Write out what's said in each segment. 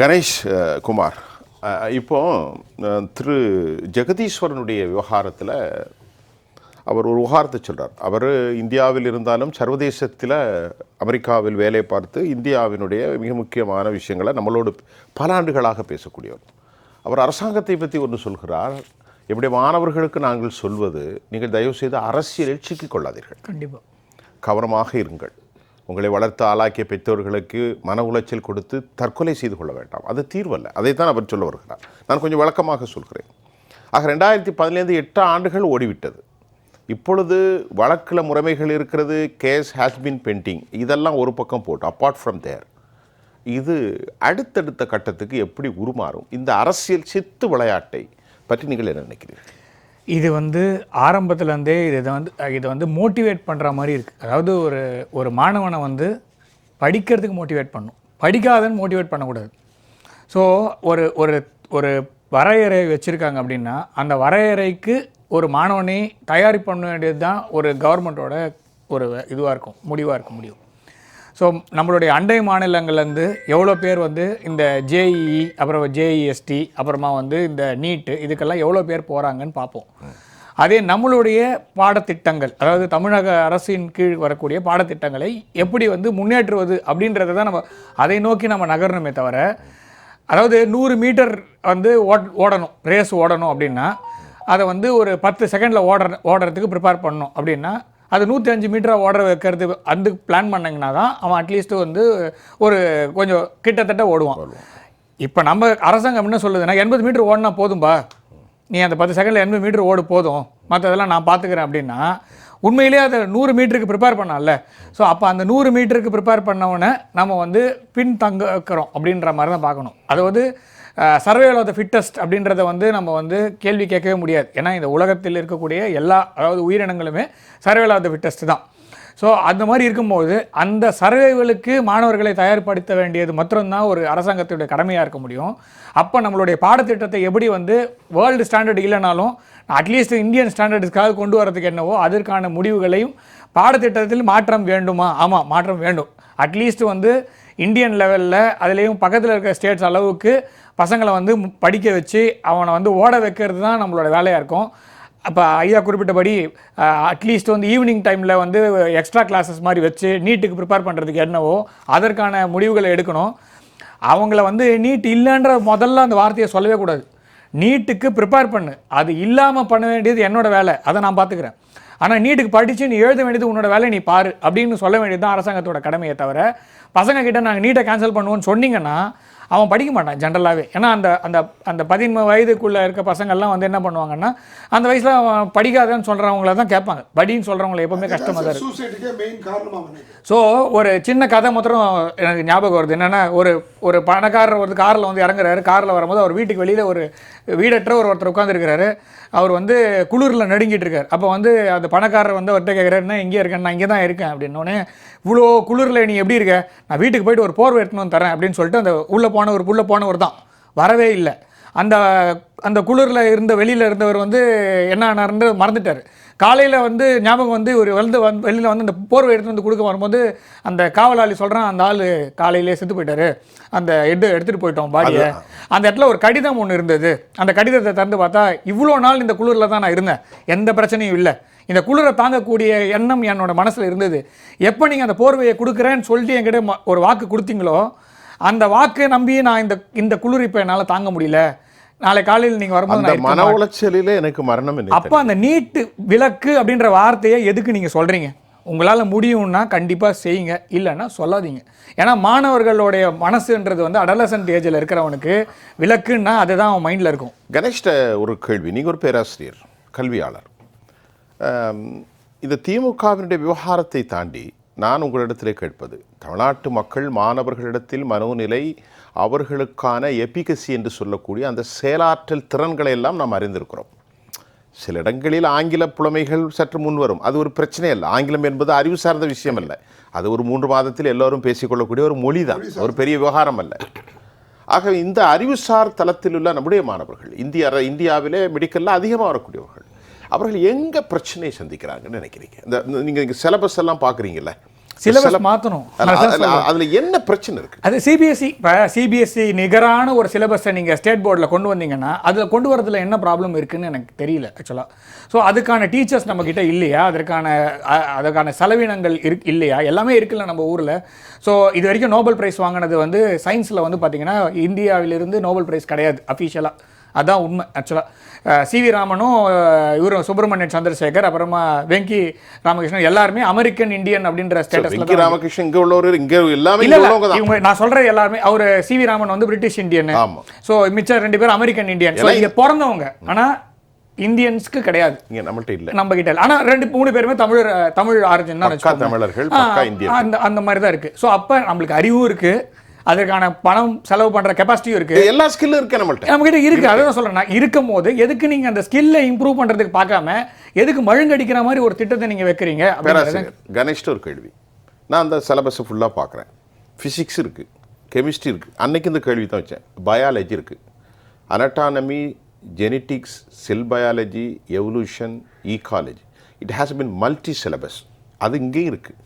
கணேஷ் குமார். இப்போ திரு ஜெகதீஸ்வரனுடைய விவகாரத்தில் அவர் ஒரு விவகாரத்தை சொல்றார். அவர் இந்தியாவில் இருந்தாலும் சர்வதேசத்தில் அமெரிக்காவில் வேலை பார்த்து இந்தியாவினுடைய மிக முக்கியமான விஷயங்களை நம்மளோடு பல ஆண்டுகளாக பேசக்கூடியவர். அவர் அரசாங்கத்தை பற்றி ஒன்று சொல்கிறார். எப்படி மாணவர்களுக்கு நாங்கள் சொல்வது நீங்கள் தயவு செய்து அரசியலில் சிக்கிக் கொள்ளாதீர்கள். கண்டிப்பாக கவனமாக இருங்கள். உங்களை வளர்த்து ஆளாக்கிய பெற்றோர்களுக்கு மன உளைச்சல் கொடுத்து தற்கொலை செய்து கொள்ள வேண்டாம். அது தீர்வல்ல. அதைத்தான் அவர் சொல்ல வருகிறார். நான் கொஞ்சம் விளக்கமாக சொல்கிறேன். ஆக ரெண்டாயிரத்தி பதினைந்து எட்டு ஆண்டுகள் ஓடிவிட்டது. இப்பொழுது வழக்கில் முறைமைகள் இருக்கிறது கேஸ் ஹேஸ் பின் பெண்டிங் இதெல்லாம் ஒரு பக்கம் போட்டு அப்பார்ட் ஃப்ரம் தேர் இது அடுத்தடுத்த கட்டத்துக்கு எப்படி உருமாறும்? இந்த அரசியல் சித்து விளையாட்டை பற்றி நீங்கள் என்ன நினைக்கிறீர்கள்? இது வந்து ஆரம்பத்துலேருந்தே இது இதை வந்து இதை வந்து மோட்டிவேட் பண்ணுற மாதிரி இருக்குது அதாவது ஒரு ஒரு மாணவனை வந்து படிக்கிறதுக்கு மோட்டிவேட் பண்ணும். படிக்காதன்னு மோட்டிவேட் பண்ணக்கூடாது. ஸோ ஒரு ஒரு ஒரு வரையறை வச்சுருக்காங்க அப்படின்னா அந்த வரையறைக்கு ஒரு மாணவனை தயாரி பண்ண வேண்டியது தான் ஒரு கவர்மெண்ட்டோட ஒரு இதுவாக இருக்கும் முடிவாக இருக்க முடியும் ஸோ நம்மளுடைய அண்டை மாநிலங்கள்லேருந்து எவ்வளோ பேர் வந்து இந்த ஜேஇஇ அப்புறம் ஜேஇஎஸ்டி அப்புறமா வந்து இந்த நீட்டு இதுக்கெல்லாம் எவ்வளோ பேர் போகிறாங்கன்னு பார்ப்போம் அதே நம்மளுடைய பாடத்திட்டங்கள் அதாவது தமிழக அரசின் கீழ் வரக்கூடிய பாடத்திட்டங்களை எப்படி வந்து முன்னேற்றுவது அப்படின்றத தான் நம்ம அதை நோக்கி நம்ம நகரணுமே தவிர அதாவது நூறு மீட்டர் வந்து ஓட் ஓடணும் ரேஸ் ஓடணும் அப்படின்னா அதை வந்து ஒரு பத்து செகண்டில் ஓடுற ஓடுறதுக்கு ப்ரிப்பேர் பண்ணணும் அப்படின்னா அது நூற்றி அஞ்சு மீட்டராக ஓட வைக்கிறது அந்த பிளான் பண்ணீங்கன்னா தான் அவன் அட்லீஸ்ட்டு வந்து ஒரு கொஞ்சம் கிட்டத்தட்ட ஓடுவான். இப்போ நம்ம அரசாங்கம் என்ன சொல்லுதுன்னா எண்பது மீட்டர் ஓடினா போதும்பா. நீ அந்த பத்து செகண்டில் எண்பது மீட்டர் ஓடு போதும். மற்றதெல்லாம் நான் பார்த்துக்கிறேன் அப்படின்னா உண்மையிலேயே அதை நூறு மீட்டருக்கு ப்ரிப்பேர் பண்ணால ஸோ அப்போ அந்த நூறு மீட்டருக்கு ப்ரிப்பேர் பண்ணவொடனே நம்ம வந்து பின் தங்குறோம் அப்படின்ற மாதிரி தான் பார்க்கணும். அது வந்து சர்வேல் ஆஃப் த ஃபிட்டஸ்ட் அப்படின்றத வந்து நம்ம வந்து கேள்வி கேட்கவே முடியாது. ஏன்னா இந்த உலகத்தில் இருக்கக்கூடிய எல்லா அதாவது உயிரினங்களுமே சர்வேல் ஆஃப் த ஃபிட்டஸ்ட் தான். ஸோ அந்த மாதிரி இருக்கும்போது அந்த சர்வேகளுக்கு மாணவர்களை தயார்படுத்த வேண்டியது மாத்திரம்தான் ஒரு அரசாங்கத்துடைய கடமையாக இருக்க முடியும். அப்போ நம்மளுடைய பாடத்திட்டத்தை எப்படி வந்து வேர்ல்டு ஸ்டாண்டர்ட் இல்லைனாலும் அட்லீஸ்ட் இந்தியன் ஸ்டாண்டர்டுக்காக கொண்டு வரதுக்கு என்னவோ அதற்கான முடிவுகளையும் பாடத்திட்டத்தில் மாற்றம் வேண்டுமா? ஆமாம் மாற்றம் வேண்டும். அட்லீஸ்ட் வந்து இந்தியன் லெவலில் அதுலேயும் பக்கத்தில் இருக்கிற ஸ்டேட்ஸ் அளவுக்கு பசங்களை வந்து மு- படிக்க வச்சு அவனை வந்து ஓட வைக்கிறது தான் நம்மளோட வேலையாக இருக்கும். அப்போ ஐயா குறிப்பிட்டபடி அட்லீஸ்ட் வந்து ஈவினிங் டைமில் வந்து எக்ஸ்ட்ரா கிளாஸஸ் மாதிரி வச்சு நீட்டுக்கு ப்ரிப்பேர் பண்ணுறதுக்கு என்னவோ அதற்கான முடிவுகளை எடுக்கணும். அவங்கள வந்து நீட் இல்லைன்ற முதல்ல அந்த வார்த்தையை சொல்லவே கூடாது. நீட்டுக்கு ப்ரிப்பேர் பண்ணு. அது இல்லாமல் பண்ண வேண்டியது என்னோட வேலை. அதை நான் பார்த்துக்கிறேன் ஆனால் நீட்டுக்கு படித்து நீ எழுத வேண்டியது உன்னோட வேலை நீ பாரு அப்படின்னு சொல்ல வேண்டியது தான் அரசாங்கத்தோட கடமையை தவிர பசங்க கிட்ட நாங்கள் நீட்டை கேன்சல் பண்ணுவோம்னு சொன்னீங்கன்னா அவன் படிக்க மாட்டான் ஜென்ரலாகவே ஏன்னா அந்த அந்த அந்த பதிமூணு வயதுக்குள்ளே இருக்க பசங்கள்லாம் வந்து என்ன பண்ணுவாங்கன்னா அந்த வயசில் அவன் படிக்காதன்னு சொல்கிறவங்கள தான் கேட்பாங்க. படின்னு சொல்கிறவங்கள எப்பவுமே கஷ்டமாக தான் இருக்கும் ஸோ ஒரு சின்ன கதை மாத்திரம் எனக்கு ஞாபகம் வருது. என்னென்னா ஒரு ஒரு பணக்காரர் ஒரு காரில் வந்து இறங்குறாரு. காரில் வரும்போது அவர் வீட்டுக்கு வெளியில் ஒரு வீடற்ற ஒரு ஒருத்தர் உட்காந்துருக்கிறாரு அவர் வந்து குளிரில் நடுங்கிட்டு இருக்கார். அப்போ வந்து அந்த பணக்காரர் வந்து அவர்கிட்ட கேட்குறாரு என்ன இங்கே இருக்கேன் நான் இங்கே தான் இருக்கேன். அப்படின்னோடனே இவ்வளோ குளிரில் நீ எப்படி இருக்க? நான் வீட்டுக்கு போயிட்டு ஒரு போர்வை எடுத்துன்னு வந்து தரேன். அப்படின்னு சொல்லிட்டு அந்த உள்ளே போனவர் உள்ளே போனவர் தான். வரவே இல்லை. அந்த அந்த குளிரில் இருந்த வெளியில் இருந்தவர் வந்து என்ன ஆனார்னு மறந்துட்டார். காலையில் வந்து ஞாபகம் வந்து ஒரு வந்து வந்து வெளியில் வந்து அந்த போர்வை எடுத்து வந்து கொடுக்க வரும்போது அந்த காவலாளி சொல்கிறான் அந்த ஆள் காலையிலே செத்து போயிட்டாரு. அந்த எட்டு எடுத்துகிட்டு போயிட்டோம் பாடியை. அந்த இடத்துல ஒரு கடிதம் ஒன்று இருந்தது. அந்த கடிதத்தை திறந்து பார்த்தா இவ்வளோ நாள் இந்த குளிரில் தான் நான் இருந்தேன். எந்த பிரச்சனையும் இல்லை. இந்த குளிரை தாங்கக்கூடிய எண்ணம் என்னோட மனசில் இருந்தது. எப்போ நீங்கள் அந்த போர்வையை கொடுக்குறேன்னு சொல்லிட்டு என்கிட்ட ஒரு வாக்கு கொடுத்தீங்களோ அந்த வாக்கை நம்பி நான் இந்த இந்த குளிர் இப்போ என்னால் தாங்க முடியல. நாளை காலையில் நீங்கள் வரும்போது அந்த மன. உளைச்சலிலே எனக்கு மரணம் என்ன அப்போ அந்த நீட்டு விலக்கு அப்படின்ற வார்த்தையை எதுக்கு நீங்கள் சொல்கிறீங்க உங்களால் முடியும்னா கண்டிப்பாக செய்யுங்க. இல்லைன்னா சொல்லாதீங்க. ஏன்னா மாணவர்களுடைய மனசுன்றது வந்து அடலசன்ட் ஏஜில் இருக்கிறவனுக்கு விலக்குன்னா அதுதான் அவன் மைண்டில் இருக்கும். கணேஷ்ட ஒரு கேள்வி. நீங்கள் ஒரு பேராசிரியர் கல்வியாளர். இந்த திமுகவினுடைய விவகாரத்தை தாண்டி நான் உங்களிடத்திலே கேட்பது தமிழ்நாட்டு மக்கள் மாணவர்களிடத்தில் மனோநிலை அவர்களுக்கான எபிகசி என்று சொல்லக்கூடிய அந்த செயலாற்றல் திறன்களை எல்லாம் நாம் அறிந்திருக்கிறோம். சில இடங்களில் ஆங்கில புலமைகள் சற்று முன்வரும். அது ஒரு பிரச்சனை அல்ல. ஆங்கிலம் என்பது அறிவு சார்ந்த விஷயம் அல்ல. அது ஒரு மூன்று மாதத்தில் எல்லோரும் பேசிக்கொள்ளக்கூடிய ஒரு மொழி தான் ஒரு பெரிய விவகாரம் அல்ல. ஆக இந்த அறிவுசார் தளத்தில் உள்ள நம்முடைய மாணவர்கள் இந்திய இந்தியாவிலே மெடிக்கலில் அதிகமாக வரக்கூடியவர்கள் அவர்கள் எங்கே பிரச்சனையை சந்திக்கிறாங்கன்னு நினைக்கிறீங்க? இந்த நீங்கள் இங்கே சிலபஸ் எல்லாம் பார்க்குறீங்கல்ல? சிலபஸ் மாற்றணும் அதுல- என்ன பிரச்சனை இருக்கு? அது சிபிஎஸ்சி இப்போ சிபிஎஸ்சி நிகரான ஒரு சிலபஸை நீங்கள் ஸ்டேட் போர்டில் கொண்டு வந்தீங்கன்னா அதில் கொண்டு வரதுல என்ன ப்ராப்ளம் இருக்குன்னு எனக்கு தெரியல ஆக்சுவலாக ஸோ அதுக்கான டீச்சர்ஸ் நம்மக்கிட்ட இல்லையா? அதற்கான அதற்கான செலவினங்கள் இருக்கு இல்லையா? எல்லாமே இருக்குல்ல நம்ம ஊரில். ஸோ இது வரைக்கும் நோபல் பிரைஸ் வாங்கினது வந்து சயின்ஸில் வந்து பார்த்தீங்கன்னா இந்தியாவிலிருந்து நோபல் பிரைஸ் கிடையாது அஃபிஷியலாக அதான் உண்மை ஆக்சுவலாக சி வி ராமனும் இவரும் சுப்பிரமணியன் சந்திரசேகர் அப்புறமா வெங்கி ராமகிருஷ்ணன் எல்லாருமே அமெரிக்கன் இந்தியன் அப்படின்ற ஸ்டேட்டஸில் வெங்கி ராமகிருஷ்ணன் இங்க உள்ளவர் இங்க எல்லாமே இவங்க நான் சொல்றது எல்லாருமே அவர் சி வி ராமன் வந்து பிரிட்டிஷ் இந்தியன். சோ மிச்சம் ரெண்டு பேரும் அமெரிக்கன் இந்தியன் ஸோ இங்க பிறந்தவங்க. ஆனா இந்தியன்ஸ்க்கு கிடையாது. இங்க நம்மள்ட்ட இல்ல. நம்ம கிட்ட இல்ல. ஆனா ரெண்டு மூணு பேருமே தமிழ் தமிழ் ஆரிஜின் தான். தமிழர்கள் அந்த அந்த மாதிரி தான் இருக்கு. சோ அப்ப நம்மளுக்கு அறிவும் இருக்கு. அதற்கான பணம் செலவு பண்ற கெப்பாசிட்டியும் இருக்கு. எல்லா ஸ்கில்லும் இருக்கு நம்மள்ட்ட. நம்ம கிட்ட இருக்கு. அதான் சொல்றேன். நான் இருக்கும் போது எதுக்கு நீங்க அந்த ஸ்கில்லை இம்ப்ரூவ் பண்றதுக்கு பார்க்காம எதுக்கு மழுங்கடிக்கிற மாதிரி ஒரு திட்டத்தை நீங்க வைக்கிறீங்க கணேஷ்ட ஒரு கேள்வி. நான் அந்த சிலபஸை ஃபுல்லாக பார்க்குறேன். ஃபிசிக்ஸ் இருக்குது கெமிஸ்ட்ரி இருக்குது அன்னைக்கு இந்த கேள்வி தான் வச்சேன். பயாலஜி இருக்குது anatomy genetics cell biology evolution ecology it has been multi syllabus அது இங்கேயும் இருக்குது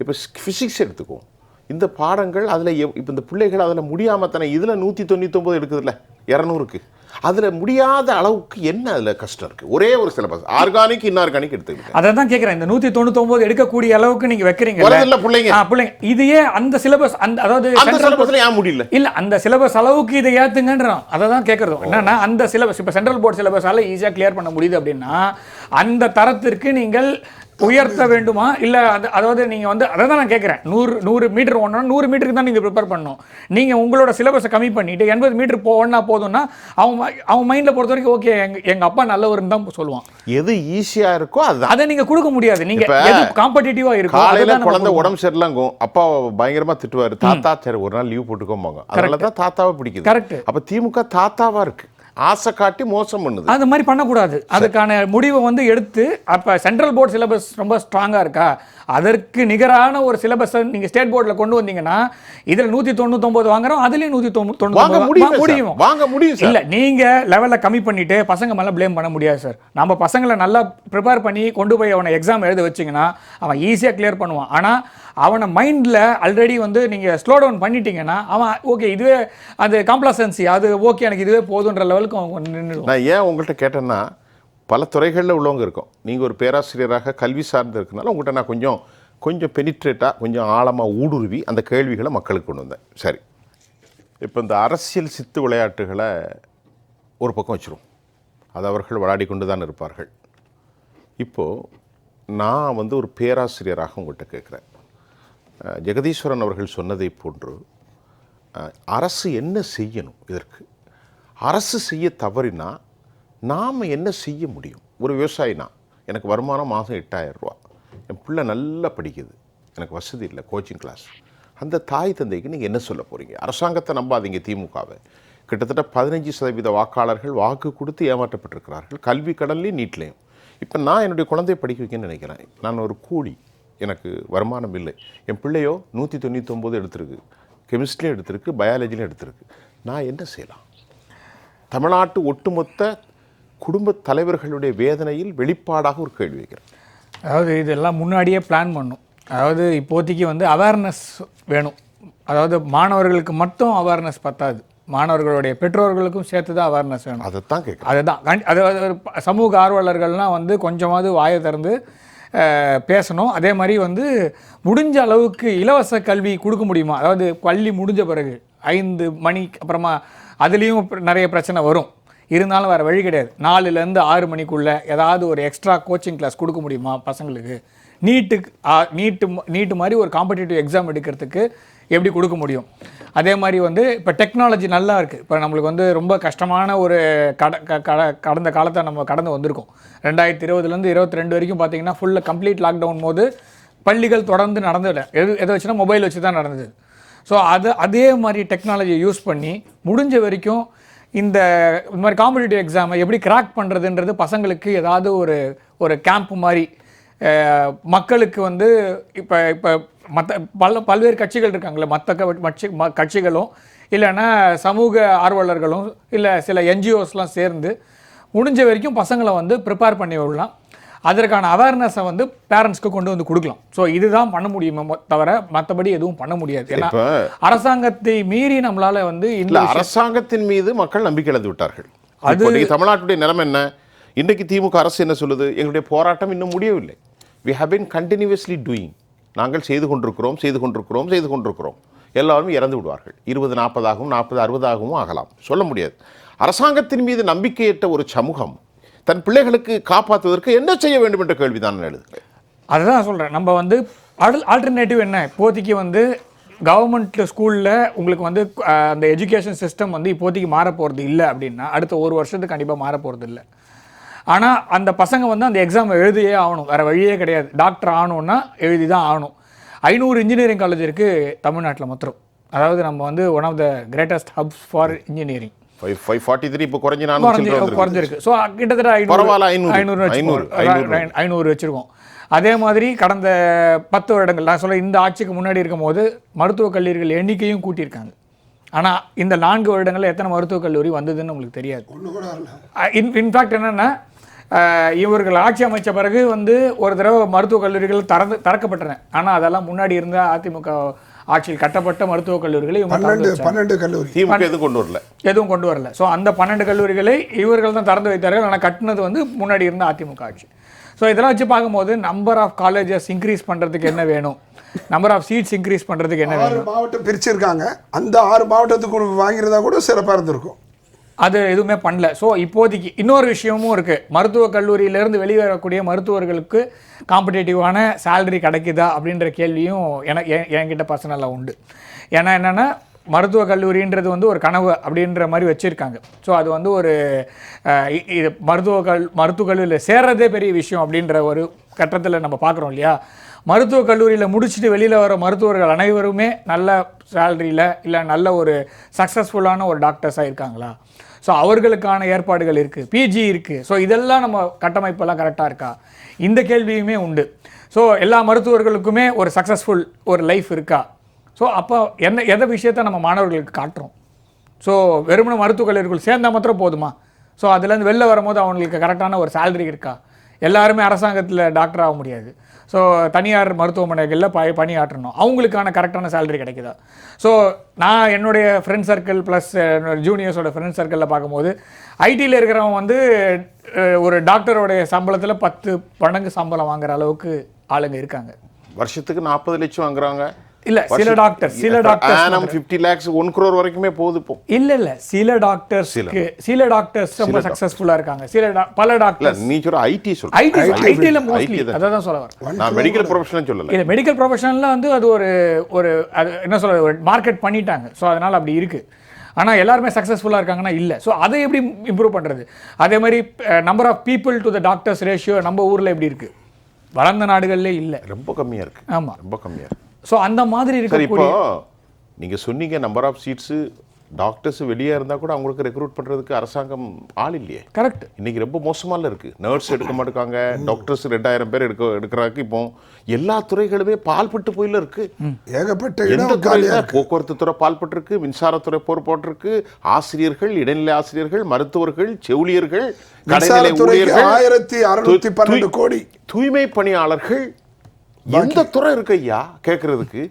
இப்போ ஃபிசிக்ஸ் எடுத்துக்குவோம். இந்த பாடங்கள் அதில் இப்போ இந்த பிள்ளைகள் அதில் முடியாமல் தானே இதில் நூற்றி தொண்ணூத்தொம்பது எடுக்குதுல்ல இரநூறுக்கு. அதில் முடியாத அளவுக்கு என்ன அதில் கஷ்டம் இருக்குது ஒரே ஒரு சிலபஸ் ஆர்கானிக் இன்ஆர்கானிக் எடுத்துக்கிட்டேன் அதை தான் கேட்குறேன் இந்த நூற்றி தொண்ணூத்தொம்பது எடுக்கக்கூடிய அளவுக்கு நீங்க வைக்கிறீங்க பிள்ளைங்க. பிள்ளைங்க. இதையே அந்த சிலபஸ் அந்த அதாவது அந்த சிலபஸ்ல ஏன் முடியல? இல்ல அந்த சிலபஸ் அளவுக்கு இதை ஏத்துங்கன்றோம். அதை தான் கேட்கறதும் என்னன்னா அந்த சிலபஸ் இப்போ சென்ட்ரல் போர்ட் சிலபஸால ஈஸியாக கிளியர் பண்ண முடியுது அப்படின்னா அந்த தரத்திற்கு நீங்கள் உயர்த்த வேண்டுமா? இல்ல அது அதாவது நீங்க வந்து அதை தான் நான் கேட்குறேன் நூறு நூறு மீட்டர் ஓடணும் நூறு மீட்டருக்கு தான் நீங்க ப்ரிப்பேர் பண்ணணும். நீங்க உங்களோட சிலபஸை கம்மி பண்ணிட்டு எண்பது மீட்டர் போனா போதும்னா அவன் அவன் மைண்ட்ல பொறுத்த வரைக்கும் ஓகே எங்க எங்க அப்பா நல்லவர்னு தான் சொல்லுவான். எது ஈஸியா இருக்கோ அதுதான் அதை நீங்க கொடுக்க முடியாது. நீங்க இப்ப எது காம்படிட்டிவா இருக்கும் அதை காலையில குழந்தை உடம்பு சரியில்லாங்கும் அப்பா பயங்கரமா திட்டுவாரு தாத்தா சரி ஒரு நாள் லீவ் போட்டுக்கோமாங்க அதனால தான் தாத்தாவை பிடிக்குது. கரெக்ட் அப்ப திமுக தாத்தாவா இருக்கு. ஆசை காட்டி மோசம் பண்ணுது. அந்த மாதிரி பண்ணக்கூடாது. அதுக்கான முடிவை வந்து எடுத்து அப்போ சென்ட்ரல் போர்டு சிலபஸ் ரொம்ப ஸ்ட்ராங்காக இருக்கா? அதற்கு நிகரான ஒரு சிலபஸை நீங்கள் ஸ்டேட் போர்டில் கொண்டு வந்தீங்கன்னா இதில் நூற்றி தொண்ணூத்தொம்பது வாங்குறோம் அதுலேயும் நூற்றி வாங்க முடியும் தொண்ணூத்தொம்பது. முடியும்? வாங்க முடியும் இல்ல நீங்க லெவல்ல கம்மி பண்ணிட்டு பசங்க மேல ப்ளேம் பண்ண முடியாது சார். நம்ம பசங்களை நல்லா ப்ரிப்பேர் பண்ணி கொண்டு போய் அவனை எக்ஸாம் எழுத வச்சீங்கன்னா அவன் ஈஸியா கிளியர் பண்ணுவான். ஆனா அவனை மைண்டில் ஆல்ரெடி வந்து நீங்கள் ஸ்லோ டவுன் பண்ணிட்டீங்கன்னா அவன் ஓகே இதுவே அது காம்ப்ளசன்சி அது ஓகே எனக்கு இதுவே போதுன்ற லெவலுக்கு அவன் நின்று நான் ஏன் உங்கள்கிட்ட கேட்டேன்னா பல துறைகளில் உள்ளவங்க இருக்கும். நீங்கள் ஒரு பேராசிரியராக கல்வி சார்ந்து இருக்கனால உங்கள்கிட்ட நான் கொஞ்சம் கொஞ்சம் பெனிட்ரேட்டாக கொஞ்சம் ஆழமாக ஊடுருவி அந்த கேள்விகளை மக்களுக்கு கொண்டு வந்தேன். சரி. இப்போ இந்த அரசியல் சித்து விளையாட்டுகளை ஒரு பக்கம் வச்சிரும் அது அவர்கள் விளையாடி கொண்டு தான் இருப்பார்கள். இப்போது நான் வந்து ஒரு பேராசிரியராக உங்கள்கிட்ட கேட்குறேன். ஜெகதீஸ்வரன் அவர்கள் சொன்னதை போன்று அரசு என்ன செய்யணும் இதற்கு? அரசு செய்ய தவறினா நாம் என்ன செய்ய முடியும்? ஒரு விவசாயினா எனக்கு வருமானம் மாதம் எட்டாயிரம் ரூபா என் பிள்ளை நல்லா படிக்குது. எனக்கு வசதி இல்லை கோச்சிங் கிளாஸ் அந்த தாய் தந்தைக்கு நீங்கள் என்ன சொல்ல போகிறீங்க அரசாங்கத்தை நம்பாதீங்க திமுகவை. கிட்டத்தட்ட பதினஞ்சு சதவீத வாக்காளர்கள் வாக்கு கொடுத்து ஏமாற்றப்பட்டிருக்கிறார்கள். கல்வி கடன்லேயும் நீட்லேயும். இப்போ நான் என்னுடைய குழந்தைய படிக்க வைக்கணும்னு நினைக்கிறேன். நான் ஒரு கூலி. எனக்கு வருமானம் இல்லை. என் பிள்ளையோ நூற்றி தொண்ணூத்தொம்பது எடுத்திருக்கு. கெமிஸ்ட்ரியும் எடுத்திருக்கு பயாலஜிலையும் எடுத்திருக்கு. நான் என்ன செய்யலாம்? தமிழ்நாட்டு ஒட்டுமொத்த குடும்ப தலைவர்களுடைய வேதனையில் வெளிப்பாடாக ஒரு கேள்வி வைக்கிறேன். அதாவது இதெல்லாம் முன்னாடியே பிளான் பண்ணும். அதாவது இப்போதைக்கு வந்து அவேர்னஸ் வேணும். அதாவது மாணவர்களுக்கு மட்டும் அவேர்னஸ் பத்தாது. மாணவர்களுடைய பெற்றோர்களுக்கும் சேர்த்து தான் அவேர்னஸ் வேணும் அதுதான். அது அது ஒரு ப- சமூக ஆர்வலர்கள்லாம் வந்து கொஞ்சமாவது வாயை திறந்து பேசணும். அதே மாதிரி வந்து முடிஞ்ச அளவுக்கு இலவச கல்வி கொடுக்க முடியுமா? அதாவது பள்ளி முடிஞ்ச பிறகு ஐந்து மணி அப்புறமா அதுலேயும் நிறைய பிரச்சனை வரும். இருந்தாலும் வேறு வழி கிடையாது. நாலுலேருந்து ஆறு மணிக்குள்ளே ஏதாவது ஒரு எக்ஸ்ட்ரா கோச்சிங் கிளாஸ் கொடுக்க முடியுமா பசங்களுக்கு? நீட்டுக்கு நீட்டு நீட்டு மாதிரி ஒரு காம்படிட்டிவ் எக்ஸாம் எடுக்கிறதுக்கு எப்படி கொடுக்க முடியும்? அதே மாதிரி வந்து இப்போ டெக்னாலஜி நல்லா இருக்குது இப்போ நம்மளுக்கு வந்து ரொம்ப கஷ்டமான ஒரு கட க- கட- கடந்த காலத்தை நம்ம கடந்து வந்திருக்கோம். ரெண்டாயிரத்தி இருபதுலேருந்து இருபத்தி ரெண்டு வரைக்கும் பார்த்தீங்கன்னா ஃபுல்லாக கம்ப்ளீட் லாக்டவுன் போது பள்ளிகள் தொடர்ந்து நடந்ததில்லை எது எதை வச்சுன்னா மொபைல் வச்சு தான் நடந்தது. ஸோ அது அதே மாதிரி டெக்னாலஜியை யூஸ் பண்ணி முடிஞ்ச வரைக்கும் இந்த இந்த மாதிரி காம்படிட்டிவ் எக்ஸாமை எப்படி கிராக் பண்ணுறதுன்றது பசங்களுக்கு ஏதாவது ஒரு ஒரு கேம்ப் மாதிரி மக்களுக்கு வந்து இப்போ இப்போ மற்ற பல பல்வேறு கட்சிகள் இருக்காங்களே மற்ற கட்சி கட்சிகளும் இல்லைன்னா சமூக ஆர்வலர்களும் இல்லை சில என்ஜிஓஸ்லாம் சேர்ந்து முடிஞ்ச வரைக்கும் பசங்களை வந்து ப்ரிப்பேர் பண்ணி விடலாம். அதற்கான அவேர்னஸை வந்து பேரண்ட்ஸ்க்கு கொண்டு வந்து கொடுக்கலாம். ஸோ இதுதான் பண்ண முடியுமே தவிர மற்றபடி எதுவும் பண்ண முடியாது. ஏன்னா அரசாங்கத்தை மீறி நம்மளால வந்து இல்ல இந்த அரசாங்கத்தின் மீது மக்கள் நம்பிக்கை இழந்து விட்டார்கள் நீங்க தமிழ்நாட்டுடைய நிலைமை என்ன? இன்றைக்கு திமுக அரசு என்ன சொல்லுது? எங்களுடைய போராட்டம் இன்னும் முடியவில்லை. We have been continuously doing. நாங்கள் செய்து கொண்டிருக்கிறோம் செய்து கொண்டிருக்கிறோம் செய்து கொண்டிருக்கிறோம். எல்லாரும் இறந்து விடுவார்கள். இருபது நாற்பதாகவும் நாற்பது அறுபதாகவும் ஆகலாம். சொல்ல முடியாது. அரசாங்கத்தின் மீது நம்பிக்கையற்ற ஒரு சமூகம் தன் பிள்ளைகளுக்கு காப்பாற்றுவதற்கு என்ன செய்ய வேண்டும் என்ற கேள்விதான் நான் எழுதுகிறேன். அதுதான் சொல்கிறேன் நம்ம வந்து ஆல்டர்னேட்டிவ் என்ன? இப்போதைக்கு வந்து கவர்மெண்ட் ஸ்கூலில் உங்களுக்கு வந்து அந்த எஜுகேஷன் சிஸ்டம் வந்து இப்போதைக்கு மாற போகிறது இல்லை அப்படின்னா அடுத்த ஒரு வருஷத்துக்கு கண்டிப்பாக மாற போகிறது இல்லை. ஆனால் அந்த பசங்க வந்து அந்த எக்ஸாம் எழுதியே ஆகணும். வேறு வழியே கிடையாது. டாக்டர் ஆகணுன்னா எழுதி தான் ஆகணும். ஐநூறு இன்ஜினியரிங் காலேஜ் இருக்குது தமிழ்நாட்டில் மாத்திரம். அதாவது நம்ம வந்து one of the greatest hubs for engineering five five forty three இப்போ குறைஞ்சி நான் குறைஞ்சி குறைஞ்சிருக்கு. ஸோ கிட்டத்தட்ட பரவாயில்ல, ஐநூறு. ஐநூறு. ஐநூறு ஐநூறு, ஐநூறு. வச்சுருக்கோம். அதே மாதிரி கடந்த பத்து வருடங்கள் நான் சொல்ல இந்த ஆட்சிக்கு முன்னாடி இருக்கும்போது மருத்துவக் கல்லூரிகள் எண்ணிக்கையும் கூட்டியிருக்காங்க. ஆனால் இந்த நான்கு வருடங்களில் எத்தனை மருத்துவக் கல்லூரி வந்ததுன்னு உங்களுக்கு தெரியாது. இன்ஃபேக்ட் என்னென்னா இவர்கள் ஆட்சி அமைச்ச பிறகு வந்து ஒரு தடவை மருத்துவக் கல்லூரிகள் திறந்து திறக்கப்பட்டன. ஆனால் அதெல்லாம் முன்னாடி இருந்த அதிமுக ஆட்சியில் கட்டப்பட்ட மருத்துவக் கல்லூரிகளை பன்னெண்டு. பன்னெண்டு கல்லூரி. திமுக எதுவும் கொண்டு வரல. எதுவும் கொண்டு வரல. ஸோ அந்த பன்னெண்டு கல்லூரிகளை இவர்கள் தான் திறந்து வைத்தார்கள். ஆனால் கட்டினது வந்து முன்னாடி இருந்த அதிமுக ஆட்சி. ஸோ இதெல்லாம் வச்சு பார்க்கும்போது நம்பர் ஆஃப் காலேஜஸ் இன்க்ரீஸ் பண்ணுறதுக்கு என்ன வேணும்? நம்பர் ஆஃப் சீட்ஸ் இன்க்ரீஸ் பண்ணுறதுக்கு என்ன வேணும்? ஆறு மாவட்டம் பிரிச்சிருக்காங்க. அந்த ஆறு மாவட்டத்துக்கு வாங்கியிருந்தா கூட சிறப்பாக இருந்திருக்கும். அது எதுவுமே பண்ணல. ஸோ இப்போதைக்கு இன்னொரு விஷயமும் இருக்குது மருத்துவக் கல்லூரியிலேருந்து வெளிவரக்கூடிய மருத்துவர்களுக்கு காம்படேட்டிவான சேல்ரி கிடைக்குதா அப்படின்ற கேள்வியும் என என்கிட்ட பர்சனலாக உண்டு. ஏன்னா என்னென்னா மருத்துவக் கல்லூரின்றது வந்து ஒரு கனவு அப்படின்ற மாதிரி வச்சுருக்காங்க. ஸோ அது வந்து ஒரு இது மருத்துவ கல் மருத்துவக் கல்லூரியில் சேர்றதே பெரிய விஷயம் அப்படின்ற ஒரு கட்டத்தில் நம்ம பார்க்குறோம் இல்லையா? மருத்துவக் கல்லூரியில் முடிச்சுட்டு வெளியில் வர மருத்துவர்கள் அனைவருமே நல்ல சேலரியில் இல்லை நல்ல ஒரு சக்ஸஸ்ஃபுல்லான ஒரு டாக்டர்ஸாக இருக்காங்களா? ஸோ அவர்களுக்கான ஏற்பாடுகள் இருக்குது பிஜி இருக்குது ஸோ இதெல்லாம் நம்ம கட்டமைப்பெல்லாம் கரெக்டாக இருக்கா? இந்த கேள்வியுமே உண்டு. ஸோ எல்லா மருத்துவர்களுக்குமே ஒரு சக்ஸஸ்ஃபுல் ஒரு லைஃப் இருக்கா? ஸோ அப்போ என்ன எதை விஷயத்தை நம்ம மாணவர்களுக்கு காட்டுறோம்? ஸோ வெறுமன மருத்துவக் கல்லூரிக்குள் சேர்ந்தா மாத்திரம் போதுமா? ஸோ அதுலேருந்து வெளில வரும்போது அவங்களுக்கு கரெக்டான ஒரு சேலரி இருக்கா? எல்லாருமே அரசாங்கத்தில் டாக்டர் ஆக முடியாது. ஸோ தனியார் மருத்துவமனைகளில் ப பணியாற்றணும். அவங்களுக்கான கரெக்டான சேலரி கிடைக்குதா? ஸோ நான் என்னுடைய ஃப்ரெண்ட் சர்க்கிள் ப்ளஸ் ஜூனியர்ஸோட ஃப்ரெண்ட் சர்க்கிளில் பார்க்கும்போது ஐடியில் இருக்கிறவன் வந்து ஒரு டாக்டரோடைய சம்பளத்தில் பத்து மடங்கு சம்பளம் வாங்குற அளவுக்கு ஆளுங்க இருக்காங்க. வருஷத்துக்கு நாற்பது லட்சம் வாங்குறாங்க. இல்லை சில டாக்டர் சில டாக்டர்ஸ் ஆனம் ஃபிஃப்டி லேக்ஸ் ஒன் crore வரைக்குமே போகுது இப்போ. இல்ல இல்ல சில டாக்டர்ஸ்க்கு சில. டாக்டர்ஸ் ரொம்ப சக்சஸ்ஃபுல்லா இருக்காங்க. சில பல இல்ல டாக்டர் நீ சொல்ற ஐடி சொல்ற. ஐடி ஐடில மோஸ்ட்லி. அதை தான். சொல்ல வரேன். நான் மெடிக்கல் ப்ரொஃபஷனல் சொல்லல. இல்ல மெடிக்கல் ப்ரொஃபஷனில் வந்து அது ஒரு ஒரு அது என்ன சொல்றது ஒரு மார்க்கெட் பண்ணிட்டாங்க. ஸோ அதனால அப்படி இருக்கு. ஆனா எல்லாருமே சக்ஸஸ்ஃபுல்லாக இருக்காங்கன்னா இல்லை. ஸோ அதை எப்படி இம்ப்ரூவ் பண்றது? அதே மாதிரி number of people to the doctors ratio நம்ம ஊர்ல எப்படி இருக்கு? வளர்ந்த நாடுகள்லே இல்லை. ரொம்ப கம்மியா இருக்கு. ஆமா. ரொம்ப கம்மியா இருக்கு. ஸோ அந்த மாதிரி சரி இப்போ இருக்கக்கூடிய நீங்க சொன்னீங்க நம்பர் ஆஃப் சீட்ஸ் டாக்டர்ஸ் வெளியே இருந்தா கூட அவங்களுக்கு ரெக்ரூட் பண்றதுக்கு அரசாங்கம் ஆள் இல்லையே. கரெக்ட் இன்னைக்கு ரொம்ப மோசமால இருக்கு. நர்ஸ் எடுக்க மாட்டேங்காங்க டாக்டர்ஸ் ரெண்டாயிரம் பேர் எடுக்க எடுக்கிறாங்க இப்போ எல்லா துறைகளுமே பால்பட்டு போயில இருக்கு. ஏகப்பட்ட எந்த இருக்கு. போக்குவரத்து துறை பால்பட்டிருக்கு மின்சாரத்துறை பொறுப்போட்டிருக்கு ஆசிரியர்கள் இடைநிலை ஆசிரியர்கள் மருத்துவர்கள் செவிலியர்கள் கடைநிலை மின்சாரத்துறைக்கு ஊழியர்கள் ஆயிரத்தி அறுநூத்தி பன்னெண்டு கோடி. தூய்மை பணியாளர்கள் எந்த துறை இருக்கு ஐயா? கேட்கறதுக்கு